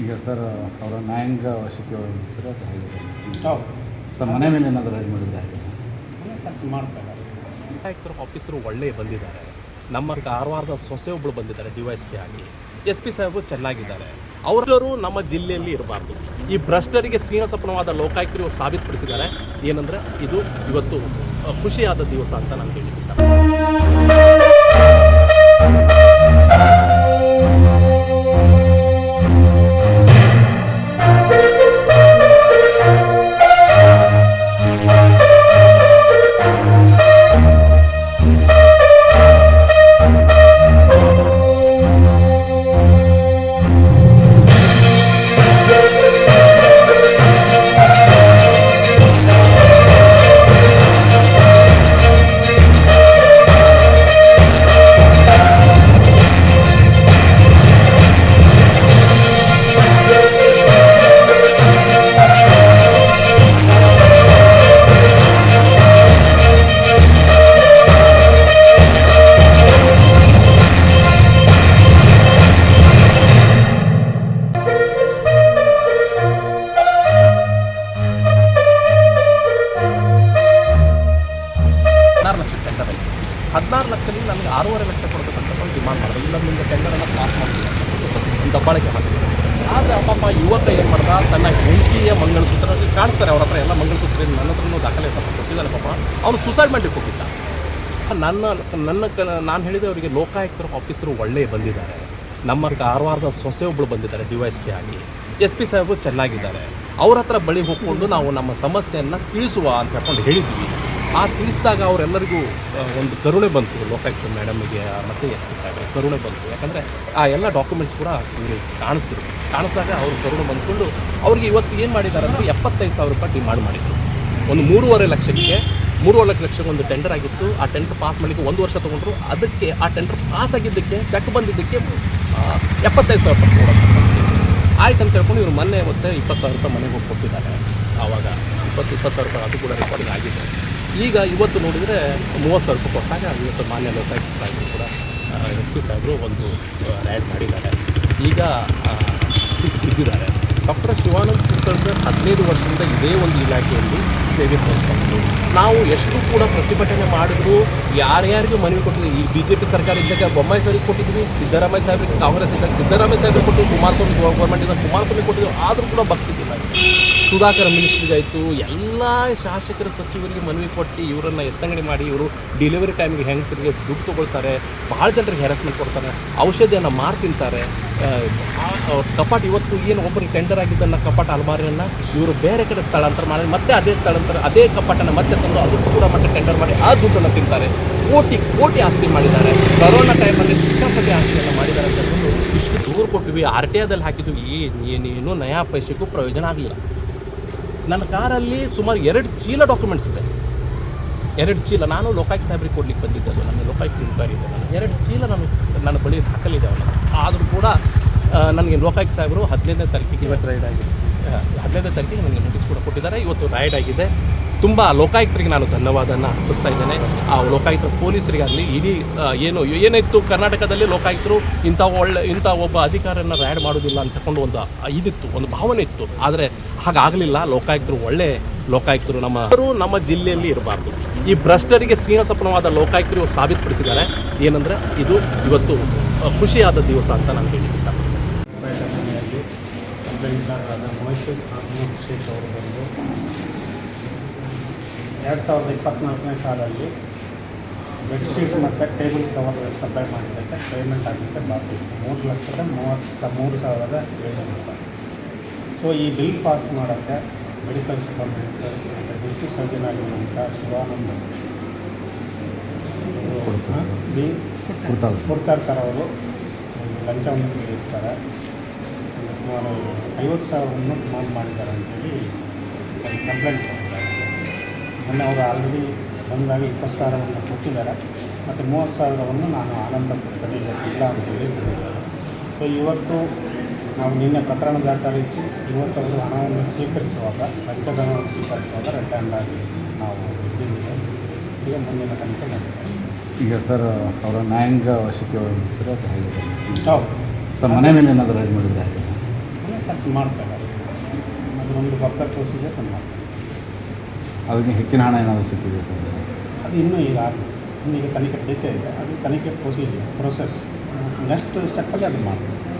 ಈಗ ಸರ್ ಅವರ ನ್ಯಾಯಾಂಗ ವಶಕ್ಕೆ ಅದು ಸರ್ ಮನೆ ಮೇಲೆ ಏನಾದರೂ ರೈಡ್ ಮಾಡಿದ್ರೆ ಮಾಡ್ತಾರೆ. ಆಫೀಸರು ಒಳ್ಳೆ ಬಂದಿದ್ದಾರೆ. ನಮ್ಮ ಕಾರವಾರದ ಸೊಸೆ ಒಬ್ಬಳು ಬಂದಿದ್ದಾರೆ ಡಿ ವೈ ಎಸ್ ಪಿ ಆಗಿ. ಎಸ್ ಪಿ ಸಾಹೇಬರು ಚೆನ್ನಾಗಿದ್ದಾರೆ. ಅವರೆಲ್ಲರೂ ನಮ್ಮ ಜಿಲ್ಲೆಯಲ್ಲಿ ಇರಬಾರ್ದು. ಈ ಭ್ರಷ್ಟರಿಗೆ ಸಿಂಹಸಪನವಾದ ಲೋಕಾಯುಕ್ತರು ಸಾಬೀತುಪಡಿಸಿದ್ದಾರೆ. ಏನಂದರೆ ಇದು ಇವತ್ತು ಖುಷಿಯಾದ ದಿವಸ ಅಂತ ನಾನು ಹೇಳಿದ್ದೀನಿ ಹದಿನಾರು ಹದಿನಾರು ಲಕ್ಷದಲ್ಲಿ ನನಗೆ ಆರೂವರೆ ಲಕ್ಷ ಕೊಡ್ತಕ್ಕಂಥ ಒಂದು ಡಿಮಾಂಡ್ ಮಾಡಿದೆ ಇಲ್ಲ ನಿಮಗೆ ಟೆಂಡರನ್ನು ಪಾಸ್ ಮಾಡ್ತೀನಿ ದಬ್ಬಾಳಿಕೆ ಮಾಡಿದೆ ಆದರೆ ಪಾಪ ಯುವಕ ಏನು ಮಾಡ್ದ? ತನ್ನ ಹೆಂಡತಿಯ ಮಂಗಳಸೂತ್ರ ಕಾಣಿಸ್ತಾರೆ ಅವ್ರ ಹತ್ರ. ಎಲ್ಲ ಮಂಗಳಸೂತ್ರ ನನ್ನ ಹತ್ರನೂ ದಾಖಲೆ ಸ್ವಲ್ಪ ಕೊಟ್ಟಿದ್ದಾನೆ ಪಾಪ. ಅವನು ಸುಸೈಡ್ ಮಾಡಲಿಕ್ಕೆ ಹೋಗಿದ್ದ ನನ್ನ ನನ್ನ ನಾನು ಹೇಳಿದೆ ಅವರಿಗೆ ಲೋಕಾಯುಕ್ತರ ಆಫೀಸರು ಒಳ್ಳೆ ಬಂದಿದ್ದಾರೆ. ನಮ್ಮ ಕಾರವಾರದ ಸೊಸೆ ಒಬ್ಬಳು ಬಂದಿದ್ದಾರೆ, ಡಿ ವೈ ಎಸ್ ಪಿ ಆಗಿ. ಎಸ್ ಪಿ ಸಾಹೇಬರು ಚೆನ್ನಾಗಿದ್ದಾರೆ. ಅವ್ರ ಹತ್ರ ಬಳಿ ಹೋಗ್ಕೊಂಡು ನಾವು ನಮ್ಮ ಸಮಸ್ಯೆಯನ್ನು ತಿಳಿಸುವ ಅಂತ ಹೇಳ್ಕೊಂಡು ಹೇಳಿದ್ವಿ. ಆ ತಿಳಿಸಿದಾಗ ಅವರೆಲ್ಲರಿಗೂ ಒಂದು ಕರುಣೆ ಬಂತು ಲೋಕಾಯುಕ್ತ ಮೇಡಮ್ಗೆ ಮತ್ತು ಎಸ್ ಪಿ ಸಾಹೇಬ್ರಿಗೆ ಕರುಣೆ ಬಂತು. ಯಾಕಂದರೆ ಆ ಎಲ್ಲ ಡಾಕ್ಯುಮೆಂಟ್ಸ್ ಕೂಡ ಇವರಿಗೆ ಕಾಣಿಸಿದ್ರು. ಕಾಣಿಸಿದಾಗ ಅವರು ಕರುಣೆ ಬಂದುಕೊಂಡು ಅವ್ರಿಗೆ ಇವತ್ತು ಏನು ಮಾಡಿದ್ದಾರೆ ಅಂದರೆ ಎಪ್ಪತ್ತೈದು ಸಾವಿರ ರೂಪಾಯಿ ಡಿಮಾಂಡ್ ಮಾಡಿದರು. ಒಂದು ಮೂರುವರೆ ಲಕ್ಷಕ್ಕೆ ಮೂರುವರೆ ಲಕ್ಷಕ್ಕೆ ಒಂದು ಟೆಂಡರ್ ಆಗಿತ್ತು. ಆ ಟೆಂಡರ್ ಪಾಸ್ ಮಾಡಲಿಕ್ಕೆ ಒಂದು ವರ್ಷ ತೊಗೊಂಡ್ರು. ಅದಕ್ಕೆ ಆ ಟೆಂಡರ್ ಪಾಸ್ ಆಗಿದ್ದಕ್ಕೆ ಚೆಕ್ ಬಂದಿದ್ದಕ್ಕೆ ಎಪ್ಪತ್ತೈದು ಸಾವಿರ ರೂಪಾಯಿ ಆಯ್ತು ಅಂತ ಹೇಳ್ಕೊಂಡು ಇವರು ಮೊನ್ನೆ ಮತ್ತೆ ಇಪ್ಪತ್ತು ಸಾವಿರ ರೂಪಾಯಿ ಮನೆಗೆ ಹೋಗಿ ಕೊಟ್ಟಿದ್ದಾರೆ. ಆವಾಗ ಇಪ್ಪತ್ತು ಇಪ್ಪತ್ತು ಸಾವಿರ ರೂಪಾಯಿ ಅದು ಕೂಡ ರೆಕಾರ್ಡಿಂಗ್ ಆಗಿದೆ. ಈಗ ಇವತ್ತು ನೋಡಿದರೆ ಮೂವತ್ತು ಸಾವಿರ ರೂಪಾಯಿ ಕೊಟ್ಟಾಗ ಇವತ್ತು ಮಾನ್ಯ ಲೋಕಾಯುಕ್ತ ಸಾಹೇಬರು ಕೂಡ ಎಸ್ ಪಿ ಸಾಹೇಬರು ಒಂದು ರ್ಯಾಡ್ ಮಾಡಿದ್ದಾರೆ. ಈಗ ಸಿಕ್ಕಿ ಸಿಕ್ ಬಿದ್ದಿದ್ದಾರೆ. ಡಾಕ್ಟರ್ ಶಿವಾನಂದ ಕುಲಕರ್ಣಿ ಹದಿನೈದು ವರ್ಷದಿಂದ ಇದೇ ಒಂದು ಇಲಾಖೆಯಲ್ಲಿ ಸೇವೆ ಸಲ್ಲಿಸ್ತಾರೆ ನಾವು ಎಷ್ಟು ಕೂಡ ಪ್ರತಿಭಟನೆ ಮಾಡಿದ್ರು, ಯಾರ್ಯಾರಿಗೂ ಮನವಿ ಕೊಟ್ಟಿದ್ವಿ ಈ ಬಿ ಜೆ ಪಿ ಸರ್ಕಾರ ಇದ್ದಾಗ ಬೊಮ್ಮಾಯಿ ಸಾಹೇಬ್ರಿಗೆ ಕೊಟ್ಟಿದ್ವಿ, ಸಿದ್ದರಾಮಯ್ಯ ಸಾಹೇಬ್, ಕಾಂಗ್ರೆಸ್ ಇದ್ದಾಗ ಸಿದ್ದರಾಮಯ್ಯ ಸಾಹೇಬ್ರಿಗೆ ಕೊಟ್ಟು ಕುಮಾರಸ್ವಾಮಿ ಗೌರ್ಮೆಂಟ್ ಇದ್ದಾಗ ಕುಮಾರಸ್ವಾಮಿ ಕೊಟ್ಟಿದ್ರು, ಆದರೂ ಕೂಡ ಭಕ್ತಿದ್ದಿಲ್ಲ ಸುಧಾಕರ್ ಮಿನಿಸ್ಟ್ರಿಗಾಯಿತು ಎಲ್ಲ ಶಾಸಕರ ಸಚಿವರಿಗೆ ಮನವಿ ಕೊಟ್ಟು ಇವರನ್ನು ಎತ್ತಂಗಡಿ ಮಾಡಿ, ಇವರು ಡೆಲಿವರಿ ಟೈಮಿಗೆ ಹೆಂಗಸರಿಗೆ ದುಡ್ಡು ತೊಗೊಳ್ತಾರೆ ಭಾಳ ಜನರಿಗೆ ಹೆರಾಸ್ಮೆಂಟ್ ಕೊಡ್ತಾರೆ, ಔಷಧಿಯನ್ನು ಮಾರು ತಿಂತಾರೆ. ಕಪಾಟ್ ಇವತ್ತು ಏನು ಒಬ್ಬರು ಟೆಂಡರ್ ಆಗಿದ್ದನ್ನು ಕಪಾಟ ಅಲ್ಮಾರಿಯನ್ನು ಇವರು ಬೇರೆ ಕಡೆ ಸ್ಥಳಾಂತರ ಮಾಡಿ, ಮತ್ತೆ ಅದೇ ಸ್ಥಳಾಂತರ, ಅದೇ ಕಪಾಟನ್ನು ಮತ್ತೆ ತಂದು ಅದಕ್ಕೂ ಕೂಡ ಮತ್ತೆ ಟೆಂಡರ್ ಮಾಡಿ ಆ ದುಡ್ಡನ್ನು ತಿಂತಾರೆ. ಕೋಟಿ ಕೋಟಿ ಆಸ್ತಿ ಮಾಡಿದ್ದಾರೆ. ಕರೋನಾ ಟೈಮಲ್ಲಿ ಸಿಕ್ಕಾಪಟ್ಟೆ ಆಸ್ತಿಯನ್ನು ಮಾಡಿದ್ದಾರೆ ಅಂತ ಇಷ್ಟು ದೂರ ಕೊಟ್ಟಿವಿ, ಆರ್ ಟಿ ಐದಲ್ಲಿ ಹಾಕಿದ್ವಿ, ಏನು ಏನೇನು ನಯಾ ಪೈಸೆಗೂ ಪ್ರಯೋಜನ ಆಗಲಿಲ್ಲ. ನನ್ನ ಕಾರಲ್ಲಿ ಸುಮಾರು ಎರಡು ಚೀಲ ಡಾಕ್ಯುಮೆಂಟ್ಸ್ ಇದೆ. ಎರಡು ಚೀಲ ನಾನು ಲೋಕಾಯುಕ್ತ ಸಾಹೇಬ್ರಿಗೆ ಕೊಡ್ಲಿಕ್ಕೆ ಬಂದಿದ್ದೆ ಅದು ನನ್ನ ಲೋಕಾಯುಕ್ತ ಇನ್ಕ್ವೈರಿ ಇದೆ ನಾನು ಎರಡು ಚೀಲ ನಾನು ನನ್ನ ಬಳಿ ದಾಖಲಿದೆ ಅವನ. ಆದರೂ ಕೂಡ ನನಗೆ ಲೋಕಾಯುಕ್ತ ಸಾಹೇಬರು ಹದಿನೈದನೇ ತಾರೀಕಿಗೆ ಇವತ್ತು ರೈಡ್ ಆಗಿದೆ. ಹದಿನೈದನೇ ತಾರೀಕಿಗೆ ನನಗೆ ನೋಟಿಸ್ ಕೂಡ ಕೊಟ್ಟಿದ್ದಾರೆ. ಇವತ್ತು ರೈಡ್ ಆಗಿದೆ. ತುಂಬ ಲೋಕಾಯುಕ್ತರಿಗೆ ನಾನು ಧನ್ಯವಾದನ ಅರ್ಪಿಸ್ತಾ ಇದ್ದೇನೆ ಆ ಲೋಕಾಯುಕ್ತ ಪೊಲೀಸರಿಗಾಗಲಿ ಇಡೀ ಏನು ಏನಿತ್ತು ಕರ್ನಾಟಕದಲ್ಲಿ ಲೋಕಾಯುಕ್ತರು ಇಂಥ ಒಳ್ಳೆ ಇಂಥ ಒಬ್ಬ ಅಧಿಕಾರಿಯನ್ನು ರ್ಯಾಡ್ ಮಾಡೋದಿಲ್ಲ ಅಂತ ತಗೊಂಡು ಒಂದು ಇದಿತ್ತು ಒಂದು ಭಾವನೆ ಇತ್ತು ಆದರೆ ಹಾಗಾಗಲಿಲ್ಲ ಲೋಕಾಯುಕ್ತರು ಒಳ್ಳೆ ಲೋಕಾಯುಕ್ತರು ನಮ್ಮ ನಮ್ಮ ಜಿಲ್ಲೆಯಲ್ಲಿ ಇರಬಾರ್ದು ಈ ಭ್ರಷ್ಟರಿಗೆ ಸಿಂಹಸಪನವಾದ ಲೋಕಾಯುಕ್ತರು ಸಾಬೀತುಪಡಿಸಿದ್ದಾರೆ ಏನಂದರೆ ಇದು ಇವತ್ತು ಖುಷಿಯಾದ ದಿವಸ ಅಂತ ನಾನು ಹೇಳಿದ್ದೆ ಇಷ್ಟಪಡ್ತೀನಿ ಮನೆಯಲ್ಲಿ ಬೆಂಗಳೂರಾದ ಮೈಸೂರು ಅವರು ಬಂದು ಎರಡು ಸಾವಿರದ ಇಪ್ಪತ್ತ್ನಾಲ್ಕನೇ ಸಾಲಲ್ಲಿ ಬೆಡ್ಶೀಟ್ ಮತ್ತು ಟೇಬಲ್ ಕವರ್ ಸಪ್ಲೈ ಮಾಡಿದ್ದಕ್ಕೆ ಪೇಮೆಂಟ್ ಆಗಲಿಕ್ಕೆ ಬಾಕಿ ಮೂರು ಲಕ್ಷದ ಮೂವತ್ತ ಮೂರು ಸಾವಿರದ ಏಳ್ನೂರು ರೂಪಾಯಿ. ಸೊ ಈ ಬಿಲ್ ಪಾಸ್ ಮಾಡೋಕ್ಕೆ ಮೆಡಿಕಲ್ ಮತ್ತು ಡಿಸ್ಟ್ರಿಕ್ಟ್ ಸರ್ಜನ್ ಆಗಿರುವಂಥ ಶಿವಾನಂದ. ಬಿ ಕುರ್ತಾರ್ಕರ್ ಅವರು. ಲಂಚವನ್ನು ಇರ್ತಾರೆ ಸುಮಾರು ಐವತ್ತು ಸಾವಿರವನ್ನು ಡಿಮಾಂಡ್ ಮಾಡಿದ್ದಾರೆ ಅಂತೇಳಿ ಕಂಪ್ಲೇಂಟ್ ಮೊನ್ನೆ ಅವರು ಆಲ್ರೆಡಿ ಒಂದಾಗಿ ಇಪ್ಪತ್ತು ಸಾವಿರವನ್ನು ಕೊಟ್ಟಿದ್ದಾರೆ. ಮತ್ತು ಮೂವತ್ತು ಸಾವಿರವನ್ನು ನಾನು ಆನಂದ ಕೊಡ್ತೇನೆ ಇವತ್ತಿಲ್ಲ ಅಂತೇಳಿ ಹೇಳಿದ್ದಾರೆ ಸೊ ಇವತ್ತು ನಾವು ನಿನ್ನೆ ಪ್ರಕರಣ ದಾಖಲಿಸಿ ಇವತ್ತು ಅವರು ಹಣವನ್ನು ಸ್ವೀಕರಿಸುವಾಗ ರಕ್ತದಾನವನ್ನು ಸ್ವೀಕರಿಸುವಾಗ ಸ್ವೀಕರಿಸುವಾಗ ರಿಟರ್ನ್ ಆಗಿ ನಾವು ಇದ್ದೀವಿ. ಈಗ ಮುಂದಿನ ತನಿಖೆ. ಈಗ ಸರ್ ಅವರ ನ್ಯಾಯಾಂಗ ವಶಕ್ಕೆ ಒಳಗಿಸಿದ್ರೆ ಅದು ಹೇಗೆ? ಸರ್? ಹೌದು. ಸರ್ ಮನೆ ಮೇಲೆ ಏನಾದರೂ ರೈಡ್ ಮಾಡಿದ್ರೆ ಹೇಗೆ ಸರ್? ಮನೆ ಸರ್ ಮಾಡ್ತಾರೆ. ಅದು ಅದರೊಂದು ಪ್ರೊಸೀಜರ್ ನಾನು ಮಾಡ್ತೀನಿ ಅದಕ್ಕೆ ಹೆಚ್ಚಿನ ಹಣ ಏನಾದರೂ ಸಿಕ್ಕಿದೆ ಸರ್? ಅದು ಇನ್ನೂ ಈಗ ಇನ್ನೀಗ ತನಿಖೆ ನಡೀತಾ ಇದೆ. ಅದು ತನಿಖೆ ಪ್ರೊಸೀಜರ್ ಪ್ರೊಸೆಸ್ ನೆಕ್ಸ್ಟ್ ಸ್ಟೆಪ್ಪಲ್ಲಿ ಅದು ಮಾಡ್ತೀನಿ